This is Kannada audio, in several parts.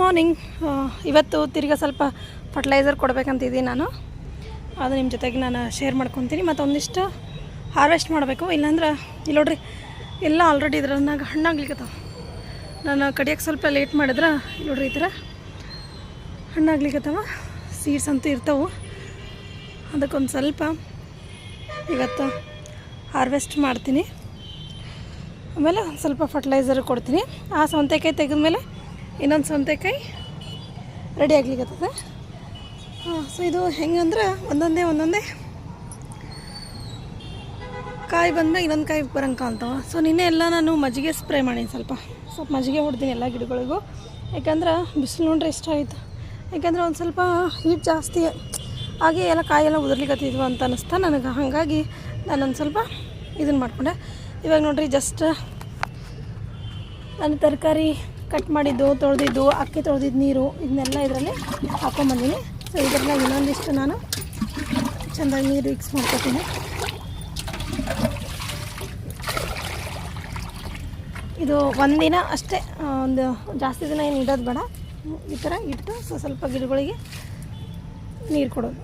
ಮಾರ್ನಿಂಗ್ ಇವತ್ತು ತಿರ್ಗ ಸ್ವಲ್ಪ ಫರ್ಟಿಲೈಸರ್ ಕೊಡಬೇಕಂತಿದ್ದೀನಿ ನಾನು. ಅದು ನಿಮ್ಮ ಜೊತೆಗೆ ನಾನು ಶೇರ್ ಮಾಡ್ಕೊತೀನಿ. ಮತ್ತು ಒಂದಿಷ್ಟು ಹಾರ್ವೆಸ್ಟ್ ಮಾಡಬೇಕು. ಇಲ್ಲಾಂದ್ರೆ ಇಲ್ಲಿ ನೋಡ್ರಿ, ಎಲ್ಲ ಆಲ್ರೆಡಿ ಇದ್ರನ್ನಾಗ ಹಣ್ಣಾಗ್ಲಿಕ್ಕತ್ತಾವ ನಾನು ಕಡಿಯೋಕೆ ಸ್ವಲ್ಪ ಲೇಟ್ ಮಾಡಿದ್ರೆ ನೋಡ್ರಿ ಈ ಥರ ಹಣ್ಣಾಗ್ಲಿಕ್ಕತ್ತಾವ ಸೀಡ್ಸ್ ಅಂತೂ ಇರ್ತವೆ. ಅದಕ್ಕೊಂದು ಸ್ವಲ್ಪ ಇವತ್ತು ಹಾರ್ವೆಸ್ಟ್ ಮಾಡ್ತೀನಿ. ಆಮೇಲೆ ಸ್ವಲ್ಪ ಫರ್ಟಿಲೈಸರ್ ಕೊಡ್ತೀನಿ. ಆ ಸೌತೆಕಾಯಿ ತೆಗೆದ್ಮೇಲೆ ಇನ್ನೊಂದು ಸೌತೆಕಾಯಿ ರೆಡಿ ಆಗ್ಲಿಕ್ಕತ್ತದ ಸೊ ಇದು ಹೆಂಗಂದ್ರೆ ಒಂದೊಂದೇ ಒಂದೊಂದೇ. ಕಾಯಿ ಬಂದ್ಮೇಲೆ ಇನ್ನೊಂದು ಕಾಯಿ ಬರಂಗೆ ಕಾಣ್ತಾವ. ಸೊ ನಿನ್ನೆ ಎಲ್ಲ ನಾನು ಮಜ್ಜಿಗೆ ಸ್ಪ್ರೇ ಮಾಡೀನಿ ಸ್ವಲ್ಪ. ಸ್ವಲ್ಪ ಮಜ್ಜಿಗೆ ಹೊಡ್ತೀನಿ ಎಲ್ಲ ಗಿಡಗಳಿಗೂ. ಯಾಕಂದ್ರೆ ಬಿಸಿಲು ನೋಡ್ರೆ ಇಷ್ಟ ಆಯಿತು. ಯಾಕಂದ್ರೆ ಒಂದು ಸ್ವಲ್ಪ ಹೀಟ್ ಜಾಸ್ತಿ ಹಾಗೆ ಎಲ್ಲ ಕಾಯೆಲ್ಲ ಉದುರ್ಲಿಕ್ಕತ್ತಿದ್ವು ಅಂತ ಅನ್ನಿಸ್ತಾ ನನಗೆ. ಹಾಗಾಗಿ ನಾನೊಂದು ಸ್ವಲ್ಪ ಇದನ್ನು ಮಾಡಿಕೊಂಡೆ. ಇವಾಗ ನೋಡ್ರಿ ಜಸ್ಟ್ ನಾನು ತರಕಾರಿ ಕಟ್ ಮಾಡಿದ್ದು, ತೊಳೆದಿದ್ದು, ಅಕ್ಕಿ ತೊಳೆದಿದ್ದು ನೀರು, ಇದನ್ನೆಲ್ಲ ಇದರಲ್ಲಿ ಹಾಕೊಂಬಂದೀನಿ. ಸೊ ಇದರಲ್ಲಿ ಇನ್ನೊಂದಿಷ್ಟು ನಾನು ಚೆಂದಾಗಿ ನೀರು ಮಿಕ್ಸ್ ಮಾಡ್ಕೊತೀನಿ. ಇದು ಒಂದಿನ ಅಷ್ಟೇ ಒಂದು ಜಾಸ್ತಿ ದಿನ ಏನು ಇಡೋದು ಬೇಡ. ಈ ಥರ ಇಟ್ಟು ಸೊ, ಸ್ವಲ್ಪ ಗಿಡಗಳಿಗೆ ನೀರು ಕೊಡೋದು.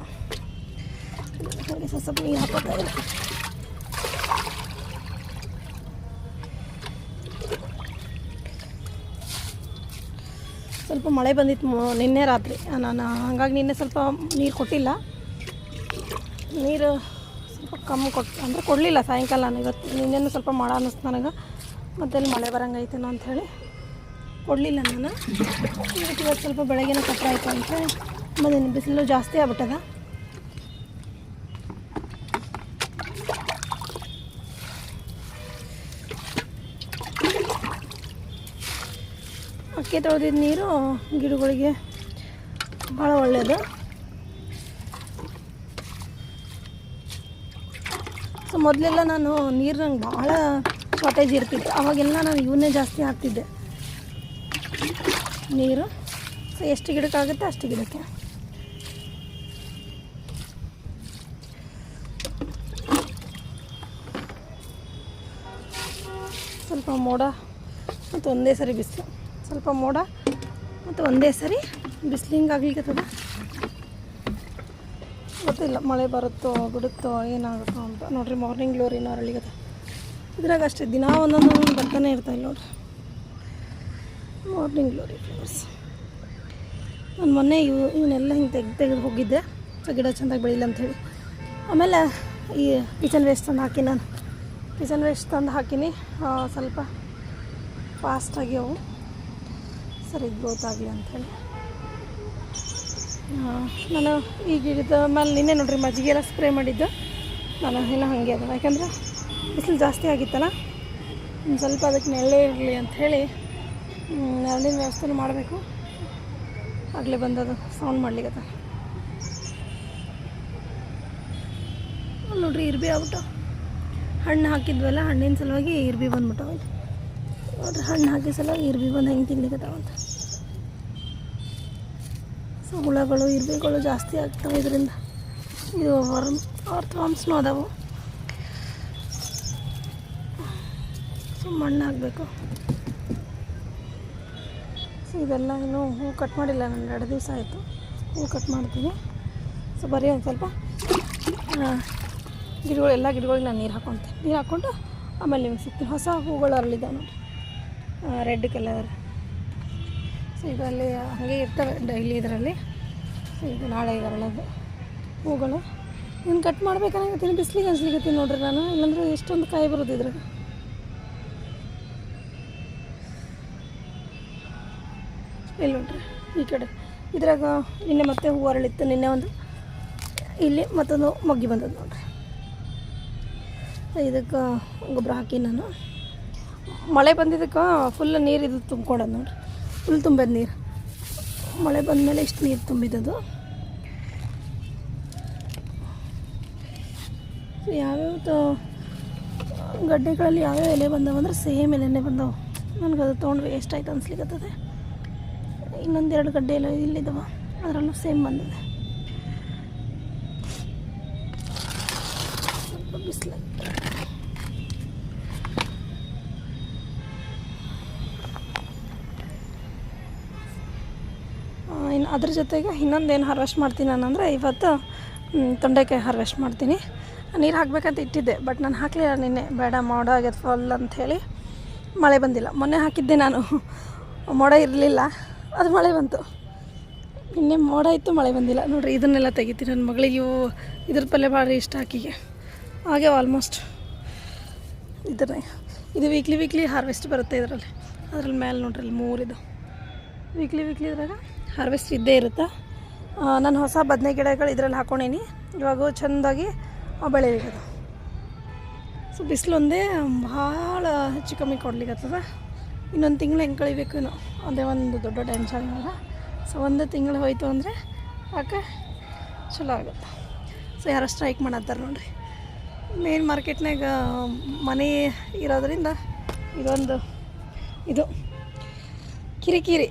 ಸ್ವಲ್ಪ ಸ್ವಲ್ಪ ನೀರು ಹಾಕೋತಾ ಸ್ವಲ್ಪ ಮಳೆ ಬಂದಿತ್ತು ನಿನ್ನೆ ರಾತ್ರಿ. ನಾನು ಹಾಗಾಗಿ ನಿನ್ನೆ ಸ್ವಲ್ಪ ನೀರು ಕೊಟ್ಟಿಲ್ಲ. ನೀರು ಸ್ವಲ್ಪ ಕಮ್ಮಿ ಕೊಟ್ಟು ಅಂದರೆ ಕೊಡಲಿಲ್ಲ ಸಾಯಂಕಾಲ ನಾನು ಇವತ್ತು. ನಿನ್ನೆನೂ ಸ್ವಲ್ಪ ಮಳೆ ಅನ್ನಿಸ್ತು ನನಗೆ. ಮತ್ತೆ ಅಲ್ಲಿ ಮಳೆ ಬರಂಗೈತೇನೋ ಅಂಥೇಳಿ ಕೊಡಲಿಲ್ಲ ನಾನು. ಇವತ್ತು ಇವತ್ತು ಸ್ವಲ್ಪ ಬೆಳಗ್ಗೆನೇ ಕಟ್ಟಾಯಿತು ಅಂತ. ಮತ್ತೆ ಬಿಸಿಲು ಜಾಸ್ತಿ ಆಗ್ಬಿಟ್ಟದ. ಅಕ್ಕಿ ತೊಳೆದಿದ್ದ ನೀರು ಗಿಡಗಳಿಗೆ ಭಾಳ ಒಳ್ಳೆಯದು ಸೊ, ಮೊದಲೆಲ್ಲ ನಾನು ನೀರು ನಂಗೆ ಭಾಳ ಶಾರ್ಟೇಜ್ ಇರ್ತಿತ್ತು. ಅವಾಗೆಲ್ಲ ನಾನು ಇವನ್ನೇ ಜಾಸ್ತಿ ಹಾಕ್ತಿದ್ದೆ. ನೀರು. ಸೊ, ಎಷ್ಟು ಗಿಡಕ್ಕಾಗುತ್ತೆ ಅಷ್ಟು ಗಿಡಕ್ಕೆ. ಸ್ವಲ್ಪ ಮೋಡ ಮತ್ತು ಒಂದೇ ಸರಿ ಬಿಸಿಲು. ಸ್ವಲ್ಪ ಮೋಡ ಮತ್ತು ಒಂದೇ ಸರಿ ಬಿಸಿಲು ಹಿಂಗೆ ಆಗ್ಲಿಕ್ಕತ್ತದ ಗೊತ್ತಿಲ್ಲ ಮಳೆ ಬರುತ್ತೋ ಬಿಡುತ್ತೋ ಏನಾಗುತ್ತೋ ಅಂತ. ನೋಡ್ರಿ ಮಾರ್ನಿಂಗ್ ಲೋರಿ ಏನೋ ಅರಳಿಗತ್ತ. ಇದ್ರಾಗ ಅಷ್ಟೇ ದಿನ ಒಂದೊಂದು ಬರ್ತಾನೆ ಇರ್ತಾ ಇಲ್ಲ ನೋಡ್ರಿ. ಮಾರ್ನಿಂಗ್ ಲೋರಿ ಫ್ಲವರ್ಸ್ ನಾನು ಮೊನ್ನೆ ಇವು ಇವನ್ನೆಲ್ಲ ಹಿಂಗೆ ತೆಗೆದು ತೆಗೆದು ಹೋಗಿದ್ದೆ. ಸೊ ಗಿಡ ಚೆಂದಾಗಿ ಬೆಳಿಲ್ಲ ಅಂಥೇಳಿ ಆಮೇಲೆ ಈ ಕಿಚನ್ ವೇಸ್ಟ್ ತಂದು ಹಾಕಿ ನಾನು. ಕಿಚನ್ ವೇಸ್ಟ್ ತಂದು ಹಾಕಿನಿ. ಆ, ಸ್ವಲ್ಪ ಫಾಸ್ಟಾಗಿ ಅವು. ಸರಿ ಗ್ರೋತ್ ಆಗಲಿ ಅಂಥೇಳಿ ನಾನು ಈ ಗಿಡದ ಮೇಲೆ ನಿನ್ನೆ ನೋಡ್ರಿ, ಮಜ್ಜಿಗೆ ಎಲ್ಲ ಸ್ಪ್ರೇ ಮಾಡಿದ್ದು. ನಾನು ಇನ್ನೂ ಹಾಗೆ ಅದ ಯಾಕಂದ್ರೆ ಬಿಸಿಲು ಜಾಸ್ತಿ ಆಗಿತ್ತಲ್ಲ ಒಂದು ಸ್ವಲ್ಪ ಅದಕ್ಕೆ ನೆಲ್ಲೆ ಇರಲಿ ಅಂಥೇಳಿ ನೆರಳಿನ ವ್ಯವಸ್ಥೆನೂ ಮಾಡಬೇಕು. ಆಗಲೇ ಬಂದದು ಸೌಂಡ್ ಮಾಡ್ಲಿಕ್ಕತ್ತ ಅದ ನೋಡ್ರಿ, ಇರ್ಬಿ ಆಗ್ಬಿಟ್ಟು. ಹಣ್ಣು ಹಾಕಿದ್ವಲ್ಲ, ಹಣ್ಣಿನ ಸಲುವಾಗಿ ಇರ್ಬಿ ಬಂದ್ಬಿಟ್ಟವ ನೋಡ್ರಿ ಹಣ್ಣು ಹಾಕಿ ಸಲ ಇರ್ಬಿ ಬಂದು ಹೆಂಗೆ ತಿನ್ಲಿಕ್ಕತ್ತಾವಂತ ಸೊ ಹುಳಗಳು ಇರ್ಬಿಗಳು ಜಾಸ್ತಿ ಆಗ್ತವೆ ಇದರಿಂದ. ಇದು ವರ್ಮ್ ಆರ್ಥವಾಮ್ಸ್ನೂ ಅದಾವು. ಸೊ ಮಣ್ಣು ಹಾಕಬೇಕು. ಸೊ ಇದೆಲ್ಲ ಇನ್ನೂ ಹೂ ಕಟ್ ಮಾಡಿಲ್ಲ ನಾನು ಎರಡು ದಿವಸ ಆಯಿತು. ಹೂವು ಕಟ್ ಮಾಡ್ತೀನಿ. ಸೊ ಬರೀ ಒಂದು ಸ್ವಲ್ಪ ಆ, ಗಿಡಗಳು ಎಲ್ಲ ಗಿಡಗಳಿಗೆ ನಾನು ನೀರು ಹಾಕ್ಕೊತೀನಿ ನೀರು ಹಾಕ್ಕೊಂಡು ಆಮೇಲೆ ನಿಮ್ಗೆ ಸಿಗ್ತೀನಿ. ಹೊಸ ಹೂಗಳು ಅರಳಿದ್ದಾವೆ ನೋಡಿ ರೆಡ್ ಕಲರ್. ಸೊ ಇದರಲ್ಲಿ ಹಾಗೆ ಇರ್ತವೆ ಡೈಲಿ ಇದರಲ್ಲಿ. ಸೊ ಇದು ನಾಳೆ ಅರಳೋದು ಹೂಗಳು. ಇನ್ನು ಕಟ್ ಮಾಡ್ಬೇಕನ್ನಾಗತ್ತೀನಿ ಬಿಸಿಲಿಗೆ ಅನ್ಸ್ಲಿಕತ್ತೀನಿ ನೋಡ್ರಿ ನಾನು. ಇಲ್ಲಾಂದ್ರೆ ಎಷ್ಟೊಂದು ಕಾಯಿ ಬರೋದು ಇದ್ರಾಗ ಇಲ್ಲಿ ನೋಡ್ರಿ, ಈ ಕಡೆ. ಇದ್ರಾಗ ನಿನ್ನೆ ಮತ್ತೆ ಹೂ ಅರಳಿತ್ತು, ನಿನ್ನೆ ಒಂದು ಇಲ್ಲಿ ಮತ್ತೊಂದು ಮೊಗ್ಗಿ ಬಂದದ್ದು ನೋಡ್ರಿ. ಇದಕ್ಕೆ ಗೊಬ್ಬರ ಹಾಕಿ ನಾನು. ಮಳೆ ಬಂದಿದ್ದಕ್ಕೆ ಫುಲ್ ನೀರು ಇದು ತುಂಬ್ಕೊಂಡದ್ದು ನೋಡ್ರಿ. ಫುಲ್ ತುಂಬದ ನೀರು. ಮಳೆ ಬಂದಮೇಲೆ ಇಷ್ಟು ನೀರು ತುಂಬಿದ್ದದು. ಯಾವ್ಯಾವ ಗಡ್ಡೆಗಳಲ್ಲಿ ಯಾವ್ಯಾವ ಎಲೆ ಬಂದವು ಅಂದ್ರೆ ಸೇಮ್ ಎಲೆನೇ ಬಂದವು. ನನಗೆ ಅದು ತೊಗೊಂಡು ವೇಸ್ಟ್ ಆಯ್ತು ಇನ್ನೊಂದು ಎರಡು ಗಡ್ಡೆ ಎಲ್ಲ ಇಲ್ಲಿದ್ದಾವೆ ಅದರಲ್ಲೂ ಸೇಮ್ ಬಂದಿದೆ. ಅದ್ರ ಜೊತೆಗೆ ಇನ್ನೊಂದು ಏನು ಹಾರ್ವೆಸ್ಟ್ ಮಾಡ್ತೀನಿ ನಾನು ಅಂದರೆ ಇವತ್ತು ತೊಂಡೆಕಾಯಿ ಹಾರ್ವೆಸ್ಟ್ ಮಾಡ್ತೀನಿ. ನೀರು ಹಾಕಬೇಕಂತ ಇಟ್ಟಿದ್ದೆ ಬಟ್ ನಾನು ಹಾಕಲಿಲ್ಲ ನಿನ್ನೆ. ಬೇಡ, ಮೋಡ ಆಗ್ಯದ ಫುಲ್ ಅಂಥೇಳಿ ಮಳೆ ಬಂದಿಲ್ಲ. ಮೊನ್ನೆ ಹಾಕಿದ್ದೆ ನಾನು. ಮೋಡ ಇರಲಿಲ್ಲ, ಅದು ಮಳೆ ಬಂತು. ನಿನ್ನೆ ಮೋಡ ಇತ್ತು, ಮಳೆ ಬಂದಿಲ್ಲ. ನೋಡಿರಿ, ಇದನ್ನೆಲ್ಲ ತೆಗಿತೀನಿ. ನನ್ನ ಮಗಳಿಗೆ ಇವು, ಇದ್ರ ಪಲ್ಯ ಭಾಳ ಇಷ್ಟ ಆಕಿಗೆ. ಹಾಗೆ ಆಲ್ಮೋಸ್ಟ್ ಇದನ್ನೇ ಇದು ವೀಕ್ಲಿ ವೀಕ್ಲಿ ಹಾರ್ವೆಸ್ಟ್ ಬರುತ್ತೆ ಇದರಲ್ಲಿ. ಅದ್ರಲ್ಲಿ ಮೇಲೆ ನೋಡ್ರಿ ಇಲ್ಲಿ ಮೂರಿದು ವೀಕ್ಲಿ ವೀಕ್ಲಿ ಇದ್ರಾಗ ಹಾರ್ವೆಸ್ಟ್ ಇದ್ದೇ ಇರುತ್ತೆ? ನಾನು ಹೊಸ ಬದನೆ ಗಿಡಗಳು ಇದರಲ್ಲಿ ಹಾಕೊಂಡೀನಿ. ಇವಾಗ ಚೆಂದಾಗಿ ಬೆಳಿಲಿಕ್ಕದ ಸೊ ಬಿಸಿಲೊಂದೇ ಭಾಳ ಹೆಚ್ಚು ಕಮ್ಮಿ ಕೊಡ್ಲಿಕ್ಕತ್ತದ ಇನ್ನೊಂದು ತಿಂಗಳು ಹೆಂಗೆ ಕಳಿಬೇಕು ಏನೋ. ಅದೇ ಒಂದು ದೊಡ್ಡ ಟೆನ್ಷನ್ ಇವಾಗ ಸೊ ಒಂದು ತಿಂಗಳು ಹೋಯ್ತು ಅಂದರೆ ಯಾಕೆ ಚಲೋ ಆಗುತ್ತೆ. ಸೊ ಯಾರು ಸ್ಟ್ರೈಕ್ ಮಾಡತ್ತಾರೆ ನೋಡಿರಿ. ಮೇನ್ ಮಾರ್ಕೆಟ್ನಾಗ ಮನೆ ಇರೋದರಿಂದ ಇದೊಂದು ಇದು. ಕಿರಿಕಿರಿ.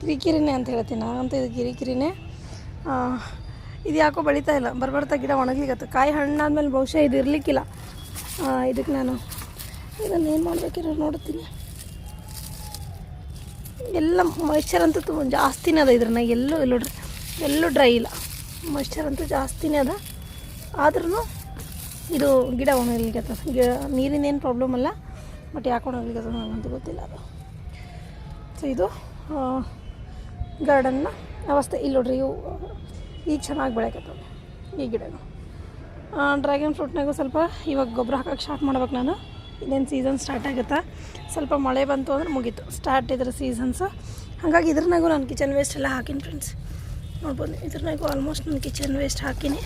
ಕಿರಿಕಿರಿನೇ ಅಂತ ಹೇಳ್ತೀನಿ. ನಾನಂತೂ ಇದು ಕಿರಿಕಿರಿನೇ. ಇದು ಯಾಕೋ ಬೆಳೀತಾ ಇಲ್ಲ. ಬರ್ಬರ್ತಾ ಗಿಡ ಒಣಗ್ಲಿಕ್ಕತ್ತು ಕಾಯಿ ಹಣ್ಣಾದ್ಮೇಲೆ ಬಹುಶಃ ಇದು ಇರಲಿಕ್ಕಿಲ್ಲ. ಇದಕ್ಕೆ ನಾನು ಇದನ್ನು ಏನು ಮಾಡಬೇಕಿರೋ ನೋಡ್ತೀನಿ. ಎಲ್ಲ ಮಾಯ್ಶ್ಚರ್ ಅಂತೂ ತುಂಬ ಜಾಸ್ತಿನೇ ಅದ ಇದ್ರನ್ನ. ಎಲ್ಲೂ ನೋಡ್ರಿ. ಎಲ್ಲೂ ಡ್ರೈ ಇಲ್ಲ. ಮಾಯ್ಶ್ಚರ್ ಅಂತೂ ಜಾಸ್ತಿನೇ ಅದ. ಆದ್ರೂ ಇದು ಗಿಡ ಒಣಗ್ಲಿಕ್ಕತ್ತದ ಗಿಡ ನೀರಿನೇನು ಪ್ರಾಬ್ಲಮ್ ಅಲ್ಲ. ಬಟ್ ಯಾಕೆ ಒಣಗ್ಲಿಕ್ಕತ್ತದ ನನಗಂತೂ ಗೊತ್ತಿಲ್ಲ ಅದು. ಸೊ ಇದು ಗಾರ್ಡನ್ನ ವ್ಯವಸ್ಥೆ ಇಲ್ಲಿ ನೋಡ್ರಿ, ಇವು, ಈಗ ಚೆನ್ನಾಗಿ ಬೆಳಕತ್ತವ ಈ ಗಿಡನು ಡ್ರ್ಯಾಗನ್ ಫ್ರೂಟ್ನಾಗೂ ಸ್ವಲ್ಪ ಇವಾಗ ಗೊಬ್ಬರ ಹಾಕಕ್ಕೆ ಸ್ಟಾರ್ಟ್ ಮಾಡ್ಬೇಕು ನಾನು. ಇನ್ನೇನು ಸೀಸನ್ ಸ್ಟಾರ್ಟ್ ಆಗುತ್ತಾ? ಸ್ವಲ್ಪ ಮಳೆ ಬಂತು ಅಂದ್ರೆ ಮುಗೀತು. ಸ್ಟಾರ್ಟ್ ಇದ್ರ ಸೀಸನ್ಸು ಹಾಗಾಗಿ ಇದ್ರನಾಗೂ ನಾನು ಕಿಚನ್ ವೇಸ್ಟ್ ಎಲ್ಲ ಹಾಕೀನಿ ಫ್ರೆಂಡ್ಸ್ ನೋಡ್ಬೋದು, ಇದ್ರನಾಗೂ ಆಲ್ಮೋಸ್ಟ್ ನಾನು ಕಿಚನ್ ವೇಸ್ಟ್ ಹಾಕೀನಿ.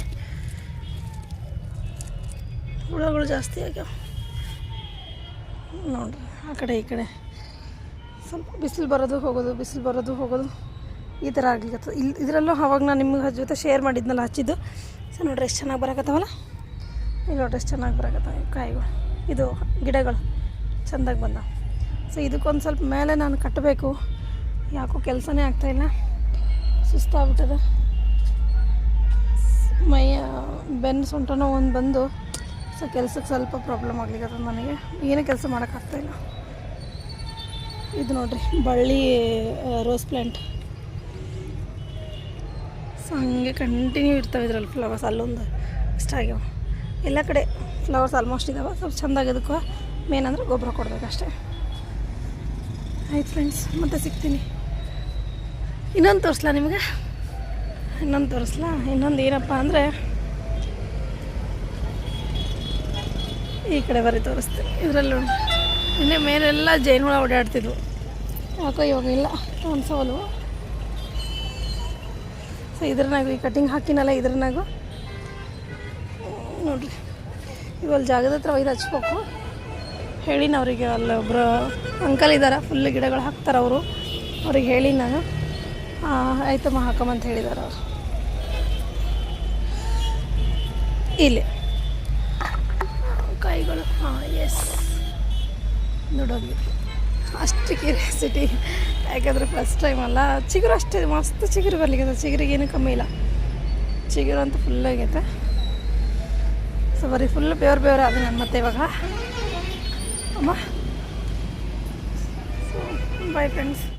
ಹುಳಗಳು ಜಾಸ್ತಿ ಆಗ್ಯಾವ. ನೋಡ್ರಿ, ಆ ಕಡೆ ಈ ಕಡೆ. ಸ್ವಲ್ಪ ಬಿಸಿಲು ಬರೋದು ಹೋಗೋದು, ಬಿಸಿಲು ಬರೋದು ಹೋಗೋದು, ಈ ಥರ ಆಗ್ಲಿಕ್ಕತ್ತದ ಇಲ್ಲಿ ಇದರಲ್ಲೂ ಅವಾಗ ನಾನು ನಿಮ್ಗೆ ಜೊತೆ ಶೇರ್ ಮಾಡಿದ್ನಲ್ಲ, ಹಚ್ಚಿದ್ದು. ಸೊ ನೋಡ್ರಿ ಎಷ್ಟು ಚೆನ್ನಾಗಿ ಬರಕತ್ತವಲ್ಲ? ಇಲ್ಲಿ ನೋಡ್ರಿ ಎಷ್ಟು ಚೆನ್ನಾಗಿ ಬರಕತ್ತವ ಕಾಯಿಗಳು. ಇದು ಗಿಡಗಳು, ಚೆಂದಾಗಿ ಬಂದ ಸೊ ಇದಕ್ಕೊಂದು ಸ್ವಲ್ಪ ಮೇಲೆ ನಾನು ಕಟ್ಟಬೇಕು ಯಾಕೋ ಕೆಲಸನೇ ಆಗ್ತಾಯಿಲ್ಲ ಸುಸ್ತಾಗ್ಬಿಟ್ಟದ. ಮೈಯ ಬೆನ್ನು ಸೊಂಟನೋ ಒಂದು ಬಂದು, ಸೊ ಕೆಲ್ಸಕ್ಕೆ ಸ್ವಲ್ಪ ಪ್ರಾಬ್ಲಮ್ ಆಗ್ಲಿಕ್ಕತ್ತದ ನನಗೆ. ಏನೂ ಕೆಲಸ ಮಾಡೋಕ್ಕಾಗ್ತಾಯಿಲ್ಲ ಇದು ನೋಡ್ರಿ, ಬಳ್ಳಿ ರೋಸ್ ಪ್ಲ್ಯಾಂಟ್ ಸೊ ಹಂಗೆ ಕಂಟಿನ್ಯೂ ಇರ್ತವೆ ಇದ್ರಲ್ಲಿ ಫ್ಲವರ್ಸ್ ಅಲ್ಲೊಂದು. ಇಷ್ಟ ಆಗ್ಯಾವ. ಎಲ್ಲ ಕಡೆ ಫ್ಲವರ್ಸ್ ಆಲ್ಮೋಸ್ಟ್ ಇದಾವೆ. ಸ್ವಲ್ಪ ಚೆಂದಾಗಿ ಅದಕ್ಕೆ ಮೇನ್ ಅಂದ್ರೆ ಗೊಬ್ಬರ ಕೊಡ್ಬೇಕಷ್ಟೇ. ಆಯ್ತು ಫ್ರೆಂಡ್ಸ್ ಮತ್ತೆ ಸಿಗ್ತೀನಿ. ಇನ್ನೊಂದು ತೋರಿಸ್ಲಾ ನಿಮಗೆ? ಇನ್ನೊಂದು ತೋರಿಸ್ಲಾ? ಇನ್ನೊಂದು ಏನಪ್ಪ ಅಂದರೆ ಈ ಕಡೆ ಬರೀ ತೋರಿಸ್ತೀನಿ. ಇದರಲ್ಲೂ ನಿನ್ನೆ ಮೇಲೆಲ್ಲ ಜೇನುಹುಳ ಓಡಾಡ್ತಿದ್ವು. ಯಾಕೋ ಇವಾಗ ಇಲ್ಲ ಅನ್ಸೋಲ್ವು ಸೊ ಇದ್ರನಾಗು, ಈ ಕಟಿಂಗ್ ಹಾಕಿನಲ್ಲ ಇದ್ರನಾಗು. ನೋಡ್ರಿ ಇವಾಗ ಜಾಗದ ಹತ್ರ ಒಯ್ದು ಹಚ್ಬೇಕು ಹೇಳಿನ ಅವರಿಗೆ ಅಲ್ಲೊಬ್ರು ಅಂಕಲ್ ಇದ್ದಾರೆ ಫುಲ್ ಗಿಡಗಳು ಹಾಕ್ತಾರೆ ಅವರು. ಅವ್ರಿಗೆ ಹೇಳಿ ನಾನು. ಆಯ್ತಮ್ಮ, ಹಾಕಮ್ಮಂತ ಹೇಳಿದ್ದಾರೆ ಅವರು. ಇಲ್ಲಿ. ಕೈಗಳು, ಹಾಂ ಎಸ್ ನೋಡೋದು. ಅಷ್ಟು ಕ್ಯೂರಿಯಾಸಿಟಿ ಯಾಕಂದರೆ ಫಸ್ಟ್ ಟೈಮ್ ಅಲ್ಲ, ಚಿಗುರು ಅಷ್ಟೇ, ಮಸ್ತ್ ಚಿಗುರು ಬರ್ಲಿಕ್ಕೆ ಚಿಗುರಿಗೆ ಏನು ಕಮ್ಮಿ ಇಲ್ಲ. ಚಿಗುರು ಅಂತ ಫುಲ್ ಆಗೈತೆ. ಸೊ ಬರೀ ಫುಲ್ ಬೇವ್ರ ಬೇವ್ರು ಅದು ನನ್ನ ಮತ್ತೆ ಇವಾಗ. ಅಮ್ಮ. So bye friends